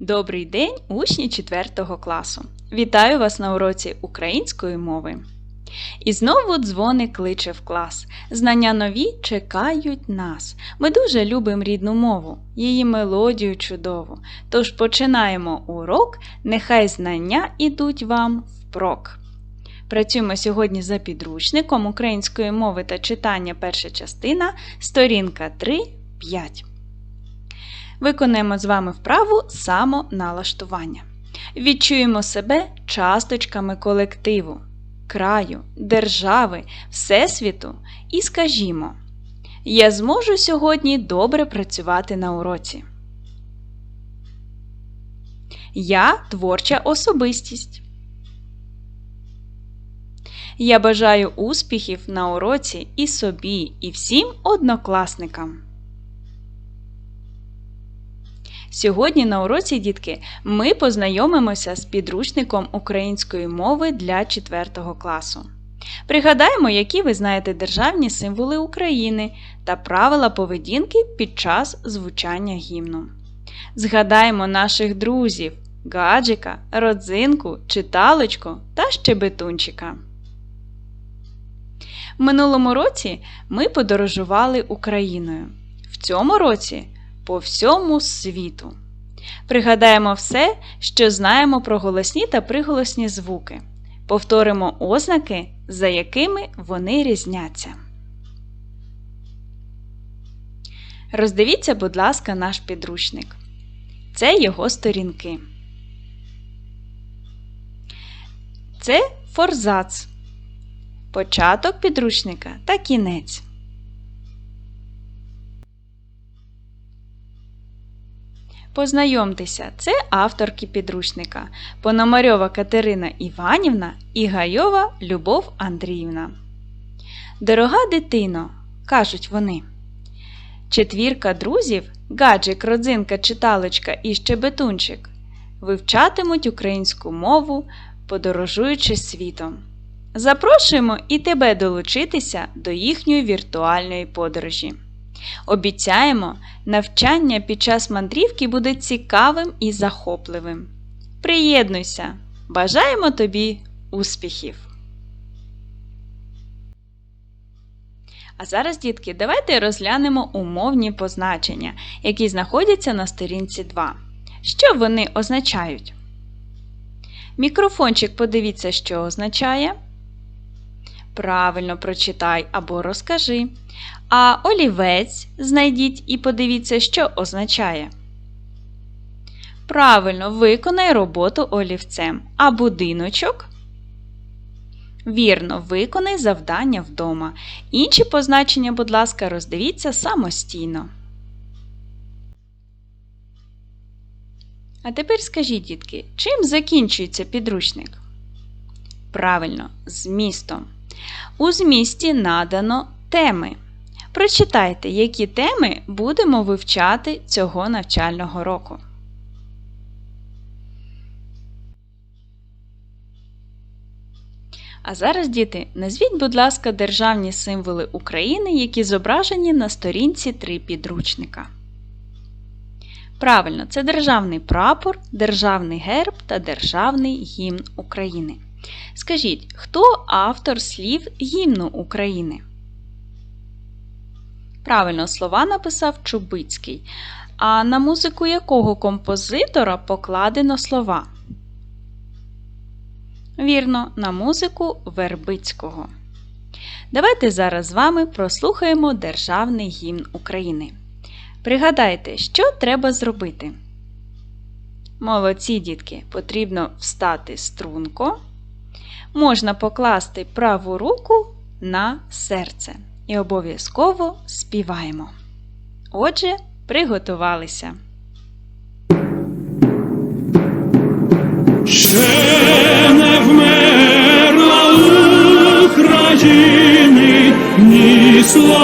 Добрий день, учні 4 класу! Вітаю вас на уроці української мови. І знову дзвоник кличе в клас. Знання нові чекають нас. Ми дуже любимо рідну мову, її мелодію чудову. Тож починаємо урок, нехай знання ідуть вам впрок. Працюємо сьогодні за підручником української мови та читання перша частина, сторінка 3, 5. Виконаємо з вами вправу самоналаштування. Відчуємо себе часточками колективу, краю, держави, Всесвіту і скажімо: Я зможу сьогодні добре працювати на уроці. Я творча особистість. Я бажаю успіхів на уроці і собі, і всім однокласникам. Сьогодні на уроці, дітки, ми познайомимося з підручником української мови для 4 класу. Пригадаємо, які ви знаєте державні символи України та правила поведінки під час звучання гімну. Згадаємо наших друзів гаджика, родзинку, читалочку та щебетунчика. Минулому році ми подорожували Україною. В цьому році по всьому світу. Пригадаємо все, що знаємо про голосні та приголосні звуки. Повторимо ознаки, за якими вони різняться. Роздивіться, будь ласка, наш підручник. Це його сторінки. Це форзац. Початок підручника та кінець. Познайомтеся, це авторки підручника Пономарьова Катерина Іванівна і Гайова Любов Андріївна. Дорога дитино, кажуть вони. Четвірка друзів гаджик, родзинка, читалочка і щебетунчик вивчатимуть українську мову, подорожуючи світом. Запрошуємо і тебе долучитися до їхньої віртуальної подорожі. Обіцяємо, навчання під час мандрівки буде цікавим і захопливим. Приєднуйся! Бажаємо тобі успіхів! А зараз, дітки, давайте розглянемо умовні позначення, які знаходяться на сторінці 2. Що вони означають? Мікрофончик подивіться, що означає. Правильно прочитай або розкажи. А олівець знайдіть і подивіться, що означає. Правильно виконай роботу олівцем. А будиночок. Вірно, виконай завдання вдома. Інші позначення, будь ласка, роздивіться самостійно. А тепер скажіть, дітки, чим закінчується підручник? Правильно, змістом. У змісті надано теми. Прочитайте, які теми будемо вивчати цього навчального року. А зараз, діти, назвіть, будь ласка, державні символи України, які зображені на сторінці 3 підручника. Правильно, це державний прапор, державний герб та державний гімн України. Скажіть, хто автор слів гімну України? Правильно, слова написав Чубицький. А на музику якого композитора покладено слова? Вірно, на музику Вербицького. Давайте зараз з вами прослухаємо Державний гімн України. Пригадайте, що треба зробити. Молодці дітки, потрібно встати струнко. Можна покласти праву руку на серце. І обов'язково співаємо. Отже, приготувалися. Ще не вмерла України ні слава,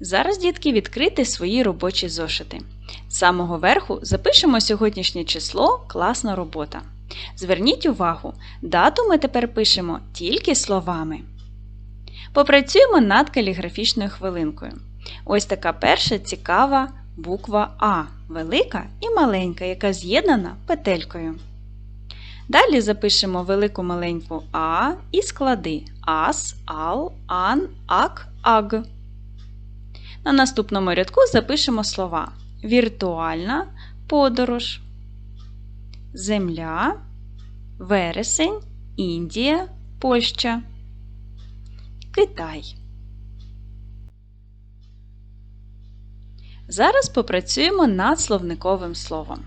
Зараз, дітки, відкрити свої робочі зошити. З самого верху запишемо сьогоднішнє число класна робота. Зверніть увагу, дату ми тепер пишемо тільки словами. Попрацюємо над каліграфічною хвилинкою. Ось така перша цікава буква А, велика і маленька, яка з'єднана петелькою. Далі запишемо велику маленьку А і склади ас, ал, ан, ак, аг. На наступному рядку запишемо слова віртуальна подорож, земля, вересень, Індія, Польща, Китай. Зараз попрацюємо над словниковим словом.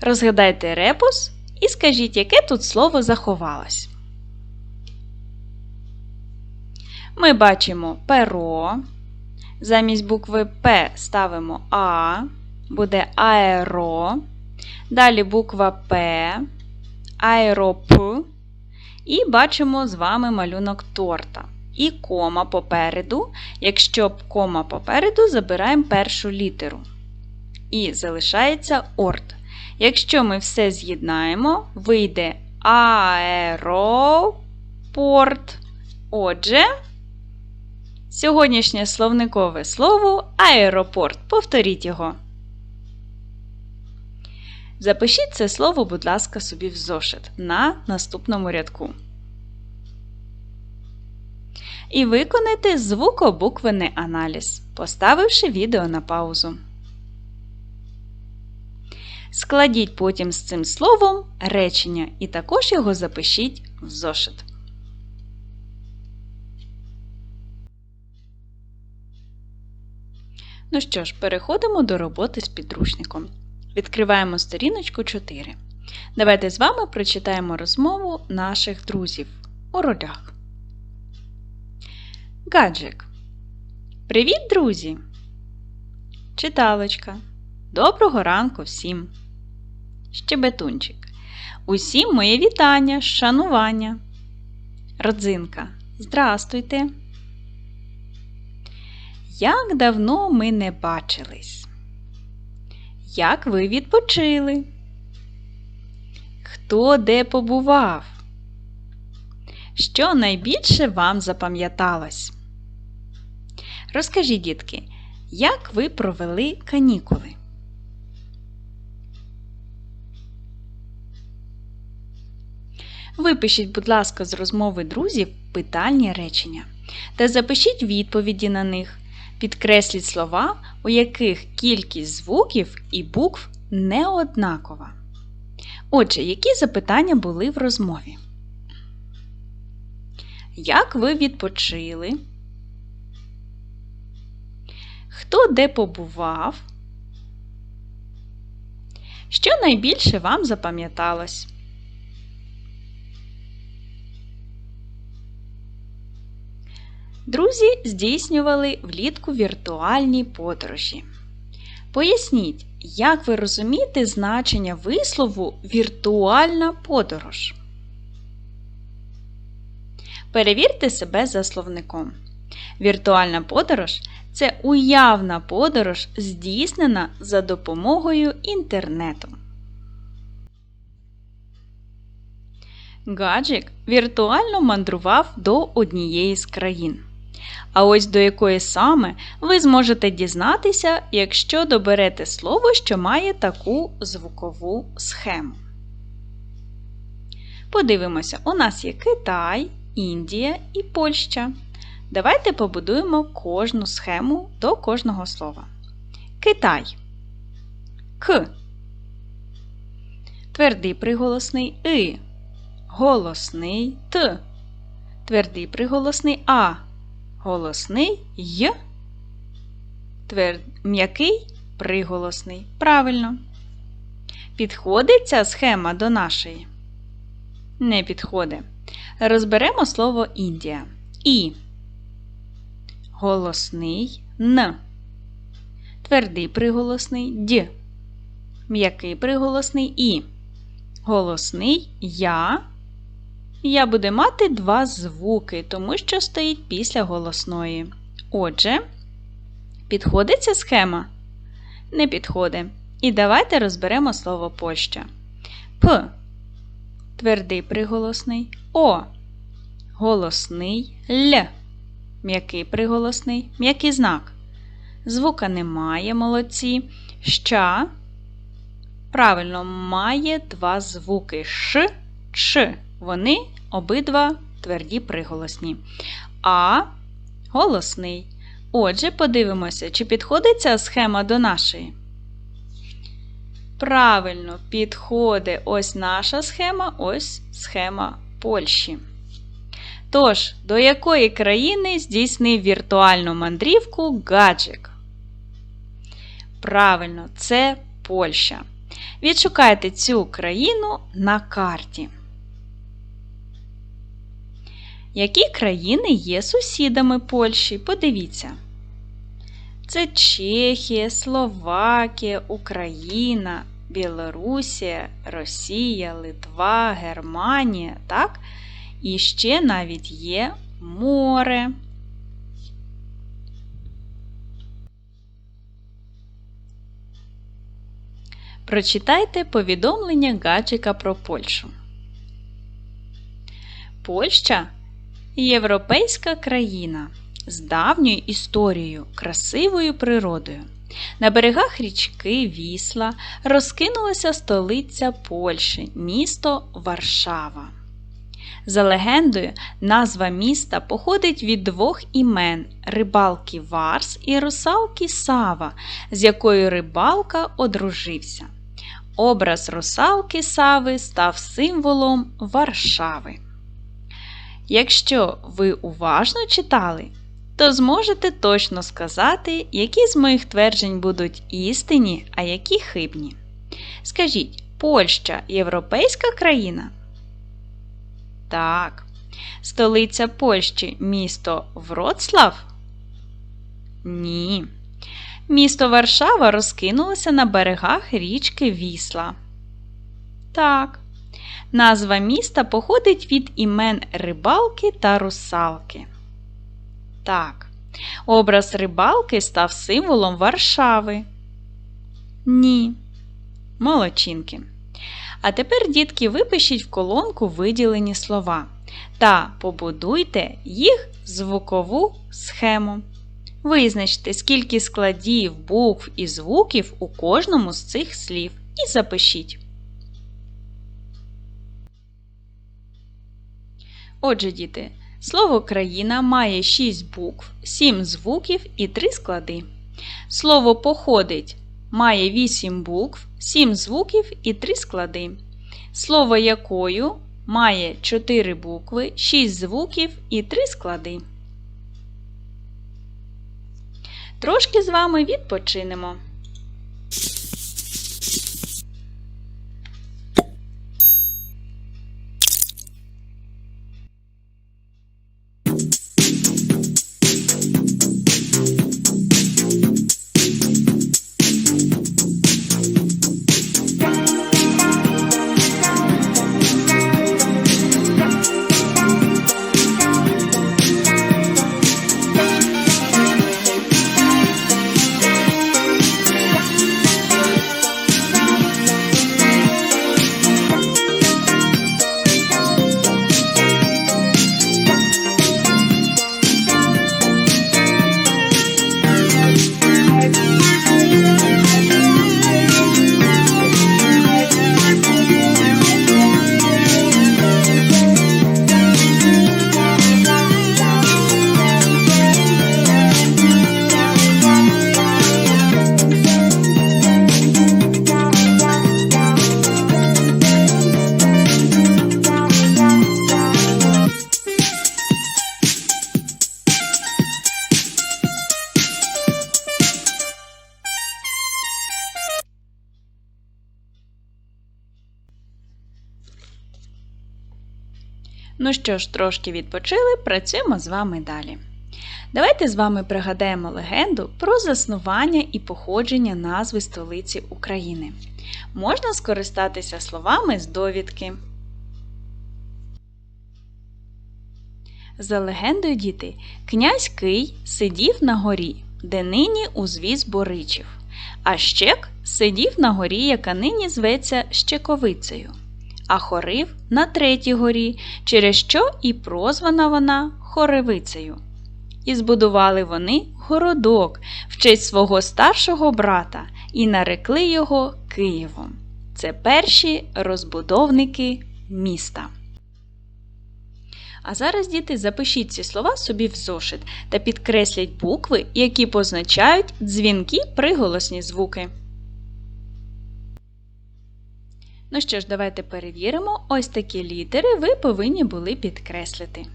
Розгадайте репус і скажіть, яке тут слово заховалось. Ми бачимо перо. Замість букви П ставимо А, буде аеро. Далі буква П, аероп. І бачимо з вами малюнок торта. І кома попереду. Якщо кома попереду, забираємо першу літеру. І залишається орт. Якщо ми все з'єднаємо, вийде аеропорт. Отже, сьогоднішнє словникове слово аеропорт. Повторіть його. Запишіть це слово, будь ласка, собі в зошит на наступному рядку. І виконайте звукобуквений аналіз, поставивши відео на паузу. Складіть потім з цим словом речення і також його запишіть в зошит. Ну що ж, переходимо до роботи з підручником. Відкриваємо сторіночку 4. Давайте з вами прочитаємо розмову наших друзів у ролях. Гаджик. Привіт, друзі! Читалочка. Доброго ранку всім! Щебетунчик. Усім моє вітання, шанування. Родзинка. Здрастуйте! Як давно ми не бачились? Як ви відпочили? Хто де побував? Що найбільше вам запам'яталось? Розкажіть, дітки, як ви провели канікули? Випишіть, будь ласка, з розмови друзів питальні речення та запишіть відповіді на них. Підкресліть слова, у яких кількість звуків і букв не однакова. Отже, які запитання були в розмові? Як ви відпочили? Хто де побував? Що найбільше вам запам'яталось? Друзі здійснювали влітку віртуальні подорожі. Поясніть, як ви розумієте значення вислову віртуальна подорож? Перевірте себе за словником. Віртуальна подорож це уявна подорож, здійснена за допомогою інтернету. Гаджик віртуально мандрував до однієї з країн. А ось до якої саме ви зможете дізнатися, якщо доберете слово, що має таку звукову схему. Подивимося, у нас є Китай, Індія і Польща. Давайте побудуємо кожну схему до кожного слова. Китай. К. Твердий приголосний И. Голосний Т. Твердий приголосний А. Голосний Й. Твер... М'який приголосний. Правильно. Підходить ця схема до нашої? Не підходить. Розберемо слово Індія. І. Голосний Н. Твердий приголосний Д. М'який приголосний І. Голосний Я. Я буде мати два звуки, тому що стоїть після голосної. Отже, підходить ця схема? Не підходить. І давайте розберемо слово Польща. П. Твердий приголосний О. Голосний Л. М'який приголосний, м'який знак. Звука немає, молодці. Ща. Правильно, має два звуки Ш, Ч. Вони обидва тверді приголосні. А голосний. Отже, подивимося, чи підходить ця схема до нашої. Правильно, підходить ось наша схема, ось схема Польщі. Тож, до якої країни здійснив віртуальну мандрівку гаджик? Правильно, це Польща. Відшукайте цю країну на карті. Які країни є сусідами Польщі? Подивіться. Це Чехія, Словакія, Україна, Білорусія, Росія, Литва, Германія, так? І ще навіть є море. Прочитайте повідомлення гаджика про Польщу. Польща європейська країна з давньою історією, красивою природою. На берегах річки Вісла розкинулася столиця Польщі, місто Варшава. За легендою, назва міста походить від двох імен рибалки Варс і русалки Сава, з якою рибалка одружився. Образ русалки Сави став символом Варшави. Якщо ви уважно читали, то зможете точно сказати, які з моїх тверджень будуть істинні, а які хибні. Скажіть, Польща європейська країна? Так. Столиця Польщі місто Вроцлав? Ні. Місто Варшава розкинулося на берегах річки Вісла. Так. Назва міста походить від імен рибалки та русалки. Так. Образ рибалки став символом Варшави. Ні. Молодчинки. А тепер, дітки, випишіть в колонку виділені слова та побудуйте їх звукову схему. Визначте, скільки складів, букв і звуків у кожному з цих слів і запишіть. Отже, діти, слово країна має 6 букв, 7 звуків і 3 склади. Слово походить має 8 букв, 7 звуків і 3 склади. Слово якою має 4 букви, 6 звуків і 3 склади. Трошки з вами відпочинемо. Ну що ж, трошки відпочили, працюємо з вами далі. Давайте з вами пригадаємо легенду про заснування і походження назви столиці України. Можна скористатися словами з довідки. За легендою діти, князь Кий сидів на горі, де нині узвіз Боричів, а Щек сидів на горі, яка нині зветься Щековицею, а хорив на третій горі, через що і прозвана вона Хоревицею. І збудували вони городок в честь свого старшого брата і нарекли його Києвом. Це перші розбудовники міста. А зараз, діти, запишіть ці слова собі в зошит та підкресліть букви, які позначають дзвінки приголосні звуки. Ну що ж, давайте перевіримо. Ось такі літери ви повинні були підкреслити.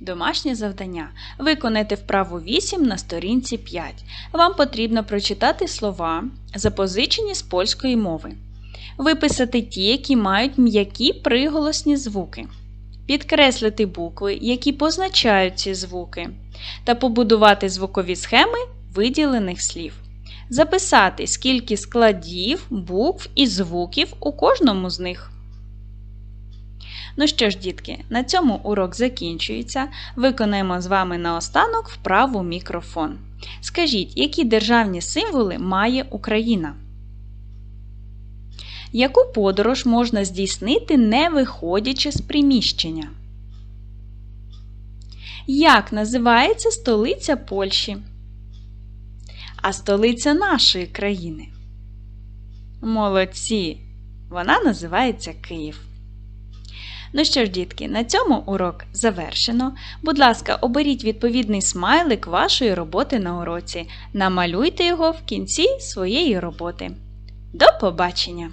Домашнє завдання. Виконайте вправу 8 на сторінці 5. Вам потрібно прочитати слова, запозичені з польської мови. Виписати ті, які мають м'які приголосні звуки. Підкреслити букви, які позначають ці звуки. Та побудувати звукові схеми виділених слів. Записати, скільки складів, букв і звуків у кожному з них. Ну що ж, дітки, на цьому урок закінчується. Виконаємо з вами наостанок вправу мікрофон. Скажіть, які державні символи має Україна? Яку подорож можна здійснити, не виходячи з приміщення? Як називається столиця Польщі? А столиця нашої країни? Молодці! Вона називається Київ. Ну що ж, дітки, на цьому урок завершено. Будь ласка, оберіть відповідний смайлик вашої роботи на уроці. Намалюйте його в кінці своєї роботи. До побачення!